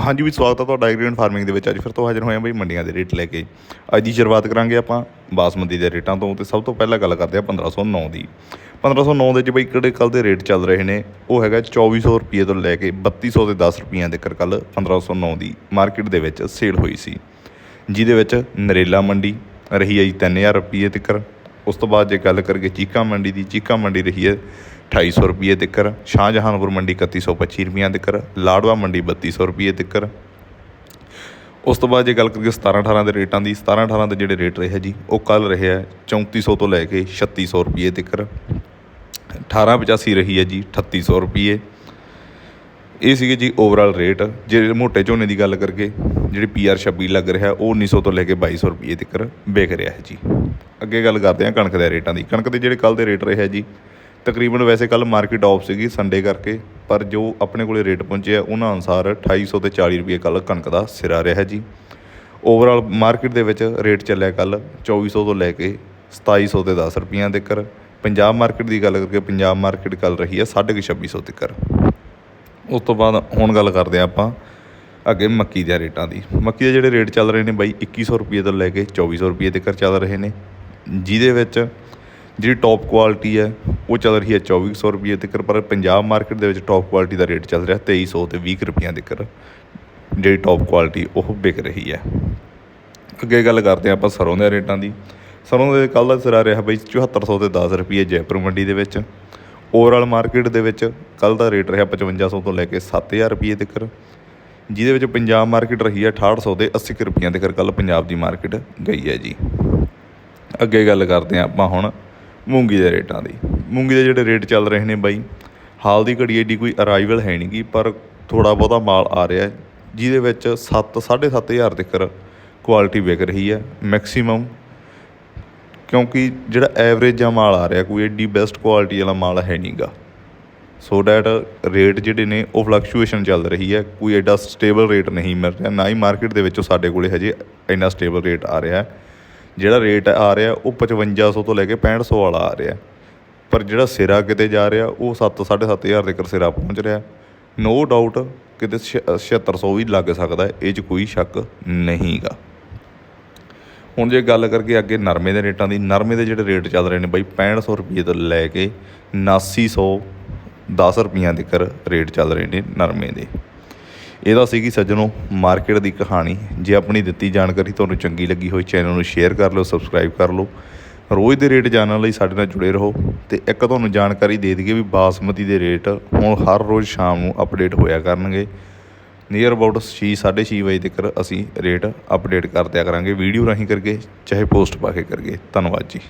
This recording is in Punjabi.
ਹਾਂਜੀ ਵੀ ਸਵਾਗਤ ਹੈ ਤੁਹਾਡਾ ਐਗਰੀਕਲਚਰ ਫਾਰਮਿੰਗ ਦੇ ਵਿੱਚ। ਅੱਜ ਫਿਰ ਤੋਂ ਹਾਜ਼ਰ ਹੋਏ ਹਾਂ ਬਈ ਮੰਡੀਆਂ ਦੇ ਰੇਟ ਲੈ ਕੇ। ਅੱਜ ਦੀ ਸ਼ੁਰੂਆਤ ਕਰਾਂਗੇ ਆਪਾਂ ਬਾਸਮਤੀ ਦੇ ਰੇਟਾਂ ਤੋਂ ਤੇ ਸਭ ਤੋਂ ਪਹਿਲਾਂ ਗੱਲ ਕਰਦੇ ਹਾਂ 1509 ਦੀ। 1509 ਦੇ ਵਿੱਚ ਬਈ ਕਿਹੜੇ ਕੱਲ ਦੇ ਰੇਟ ਚੱਲ ਰਹੇ ਨੇ? ਉਹ ਹੈਗਾ 2400 ਰੁਪਏ ਤੋਂ ਲੈ ਕੇ 3200 ਦੇ 10 ਰੁਪਈਆਂ ਦੇ ਕਰ ਕੱਲ 1509 ਦੀ ਮਾਰਕੀਟ ਦੇ ਵਿੱਚ ਸੇਲ ਹੋਈ ਸੀ। ਜਿਹਦੇ ਵਿੱਚ ਨਰੇਲਾ ਮੰਡੀ ਰਹੀ ਹੈ ਜੀ 3000 ਰੁਪਏ ਤੱਕਰ ਉਸ ਤੋਂ ਬਾਅਦ ਜੇ ਗੱਲ ਕਰੀਏ ਚੀਕਾ ਮੰਡੀ ਦੀ, ਚੀਕਾ ਮੰਡੀ ਰਹੀ ਹੈ 2800 ਰੁਪਏ ਤੱਕਰ, ਸ਼ਾਹਜਹਾਨਪੁਰ ਮੰਡੀ 3125 ਰੁਪਈਆਂ ਤੱਕਰ, ਲਾੜਵਾ ਮੰਡੀ 3200 ਰੁਪਏ ਤੱਕਰ। ਉਸ ਤੋਂ ਬਾਅਦ ਜੇ ਗੱਲ ਕਰੀਏ 17 18 ਦੇ ਰੇਟਾਂ ਦੀ 17 18 ਦੇ ਜਿਹੜੇ ਰੇਟ ਰਹੇ ਜੀ, ਉਹ ਕੱਲ ਰਹੇ ਹੈ 3400 ਤੋਂ ਲੈ ਕੇ 3600 ਰੁਪਏ ਤੱਕਰ। 1885 ਰਹੀ ਹੈ ਜੀ 3800 ਰੁਪਏ ਇਹ ਸੀਗੇ ਜੀ ਓਵਰਆਲ ਰੇਟ। ਜੇ ਮੋਟੇ ਝੋਨੇ ਦੀ ਗੱਲ ਕਰਕੇ ਜਿਹੜੀ ਪੀਆਰ 26 ਲੱਗ ਰਿਹਾ, ਉਹ 1900 ਤੋਂ ਲੈ ਕੇ 2200 ਰੁਪਏ ਤੱਕ ਵਿਕ ਰਿਹਾ ਹੈ ਜੀ। ਅੱਗੇ ਗੱਲ ਕਰਦੇ ਹਾਂ ਕਣਕ ਦੇ ਰੇਟਾਂ ਦੀ। ਕਣਕ ਦੇ ਜਿਹੜੇ ਕੱਲ ਦੇ ਰੇਟ ਰਹੇ ਹੈ ਜੀ ਤਕਰੀਬਨ ਵੈਸੇ ਕੱਲ ਮਾਰਕੀਟ ਆਫ ਸੀਗੀ ਸੰਡੇ ਕਰਕੇ, ਪਰ ਜੋ ਆਪਣੇ ਕੋਲੇ ਰੇਟ ਪਹੁੰਚਿਆ ਉਹਨਾਂ ਅਨੁਸਾਰ 2800 ਤੇ 40 ਰੁਪਏ ਕੱਲ ਕਣਕ ਦਾ ਸਿਰਾ ਰਿਹਾ ਜੀ। ਓਵਰਆਲ ਮਾਰਕੀਟ ਦੇ ਵਿੱਚ ਰੇਟ ਚੱਲਿਆ ਕੱਲ 2400 ਤੋਂ ਲੈ ਕੇ 2700 ਤੇ 10 ਰੁਪਈਆਂ ਤੱਕ ਪੰਜਾਬ ਮਾਰਕੀਟ ਦੀ ਗੱਲ ਕਰਕੇ ਪੰਜਾਬ ਮਾਰਕੀਟ ਕੱਲ ਰਹੀ ਹੈ 2650 ਤੱਕ ਉਸ ਤੋਂ ਬਾਅਦ ਹੁਣ ਗੱਲ ਕਰਦੇ ਹਾਂ ਆਪਾਂ ਅੱਗੇ ਮੱਕੀ ਦੇ ਰੇਟਾਂ ਦੀ। ਮੱਕੀ ਦੇ ਜਿਹੜੇ ਰੇਟ ਚੱਲ ਰਹੇ ਨੇ ਬਾਈ 2100 ਰੁਪਏ ਤੋਂ ਲੈ ਕੇ 2400 ਰੁਪਏ ਤੱਕ ਚੱਲ ਰਹੇ ਨੇ। ਜਿਹਦੇ ਵਿੱਚ ਜਿਹੜੀ ਟੌਪ ਕੁਆਲਿਟੀ ਹੈ ਉਹ ਚੱਲ ਰਹੀ ਹੈ 2400 ਰੁਪਏ ਤੱਕ ਪਰ ਪੰਜਾਬ ਮਾਰਕੀਟ ਦੇ ਵਿੱਚ ਟੌਪ ਕੁਆਲਿਟੀ ਦਾ ਰੇਟ ਚੱਲ ਰਿਹਾ 2300 ਤੇ 20 ਰੁਪਈਆਂ ਤੱਕ ਜਿਹੜੀ ਟੌਪ ਕੁਆਲਿਟੀ ਉਹ ਵਿਕ ਰਹੀ ਹੈ। ਅੱਗੇ ਗੱਲ ਕਰਦੇ ਹਾਂ ਆਪਾਂ ਸਰੋਂ ਦੇ ਰੇਟਾਂ ਦੀ। ਸਰੋਂ ਦੇ ਕੱਲ੍ਹ ਦਾ ਸਿਰਾ ਰਿਹਾ ਬਈ 7400 ਤੇ 10 ਰੁਪਏ ਜੈਪੁਰ ਮੰਡੀ ਦੇ ਵਿੱਚ। ਓਵਰਆਲ ਮਾਰਕੀਟ ਦੇ ਵਿੱਚ ਕੱਲ੍ਹ ਦਾ ਰੇਟ ਰਿਹਾ 5500 ਤੋਂ ਲੈ ਕੇ 7000 ਰੁਪਏ ਤੱਕ ਜਿਹਦੇ ਵਿੱਚ ਪੰਜਾਬ ਮਾਰਕੀਟ ਰਹੀ ਹੈ 6800 ਤੇ 80 ਕੁ ਰੁਪਈਆਂ ਤੱਕ ਕੱਲ੍ਹ ਪੰਜਾਬ ਦੀ ਮਾਰਕੀਟ ਗਈ ਹੈ ਜੀ। ਅੱਗੇ ਗੱਲ ਕਰਦੇ ਹਾਂ ਆਪਾਂ ਹੁਣ ਮੂੰਗੀ ਦੇ ਰੇਟਾਂ ਦੀ। ਮੂੰਗੀ ਦੇ ਜਿਹੜੇ ਰੇਟ ਚੱਲ ਰਹੇ ਨੇ ਬਾਈ, ਹਾਲ ਦੀ ਘੜੀ ਏਡੀ ਕੋਈ ਅਰਾਈਵਲ ਹੈ ਨਹੀਂਗੀ ਪਰ ਥੋੜਾ ਬਹੁਤਾ ਮਾਲ ਆ ਰਿਹਾ ਜਿਹਦੇ ਵਿੱਚ 7 7500 ਤੱਕ ਕੁਆਲਿਟੀ ਵਿਕ ਰਹੀ ਹੈ ਮੈਕਸਿਮਮ ਕਿਉਂਕਿ ਜਿਹੜਾ ਐਵਰੇਜ ਜਾਂ ਮਾਲ ਆ ਰਿਹਾ, ਕੋਈ ਏਡੀ ਬੈਸਟ ਕੁਆਲਿਟੀ ਵਾਲਾ ਮਾਲ ਹੈ ਨਹੀਂਗਾ ਸੋ ਦੈਟ ਰੇਟ ਜਿਹੜੇ ਨੇ, ਉਹ ਫਲਕਚੁਏਸ਼ਨ ਚੱਲ ਰਹੀ ਹੈ, ਕੋਈ ਐਡਾ ਸਟੇਬਲ ਰੇਟ ਨਹੀਂ ਮਿਲ ਰਿਹਾ, ਨਾ ਹੀ ਮਾਰਕੀਟ ਦੇ ਵਿੱਚੋਂ ਸਾਡੇ ਕੋਲੇ ਹਜੇ ਇੰਨਾ ਸਟੇਬਲ ਰੇਟ ਆ ਰਿਹਾ। ਜਿਹੜਾ ਰੇਟ ਆ ਰਿਹਾ, ਉਹ 5500 ਤੋਂ ਲੈ ਕੇ 6500 ਵਾਲਾ ਆ ਰਿਹਾ। ਪਰ ਜਿਹੜਾ ਸਿਰਾ ਕਿਤੇ ਜਾ ਰਿਹਾ, ਉਹ 7 7500 ਤੱਕ ਸਿਰਾ ਪਹੁੰਚ ਰਿਹਾ। ਨੋ ਡਾਊਟ ਕਿਤੇ 7600 ਵੀ ਲੱਗ ਸਕਦਾ ਇਹ 'ਚ ਕੋਈ ਸ਼ੱਕ ਨਹੀਂਗਾ। ਹੁਣ ਜੇ ਗੱਲ ਕਰਕੇ ਅੱਗੇ ਨਰਮੇ ਦੇ ਰੇਟਾਂ ਦੀ, ਨਰਮੇ ਦੇ ਜਿਹੜੇ ਰੇਟ ਚੱਲ ਰਹੇ ਨੇ ਬਾਈ 6500 ਰੁਪਏ ਤੋਂ ਲੈ ਕੇ 7900 10 ਰੁਪਈਆਂ ਤੱਕ ਰੇਟ ਚੱਲ ਰਹੇ ਨੇ ਨਰਮੇ ਦੇ। ਇਹਦਾ ਸੀਗੀ ਸੱਜਣੋ ਮਾਰਕੀਟ ਦੀ ਕਹਾਣੀ। ਜੇ ਆਪਣੀ ਦਿੱਤੀ ਜਾਣਕਾਰੀ ਤੁਹਾਨੂੰ ਚੰਗੀ ਲੱਗੀ ਹੋਈ, ਚੈਨਲ ਨੂੰ ਸ਼ੇਅਰ ਕਰ ਲਓ, ਸਬਸਕ੍ਰਾਈਬ ਕਰ ਲਓ। ਰੋਜ਼ ਦੇ ਰੇਟ ਜਾਣਨ ਲਈ ਸਾਡੇ ਨਾਲ ਜੁੜੇ ਰਹੋ ਤੇ ਇੱਕ ਤੁਹਾਨੂੰ ਜਾਣਕਾਰੀ ਦੇ ਦਈਏ ਵੀ ਬਾਸਮਤੀ ਦੇ ਰੇਟ ਹੁਣ ਹਰ ਰੋਜ਼ ਸ਼ਾਮ ਨੂੰ ਅਪਡੇਟ ਹੋਇਆ ਕਰਨਗੇ। ਨੀਅਰ ਅਬਾਊਟ 6 6:30 ਵਜੇ ਤੱਕ ਅਸੀਂ ਰੇਟ ਅਪਡੇਟ ਕਰ ਦਿਆ ਕਰਾਂਗੇ ਵੀਡੀਓ ਰਾਹੀਂ ਕਰਕੇ, ਚਾਹੇ ਪੋਸਟ ਪਾ ਕੇ ਕਰਕੇ ਧੰਨਵਾਦ ਜੀ।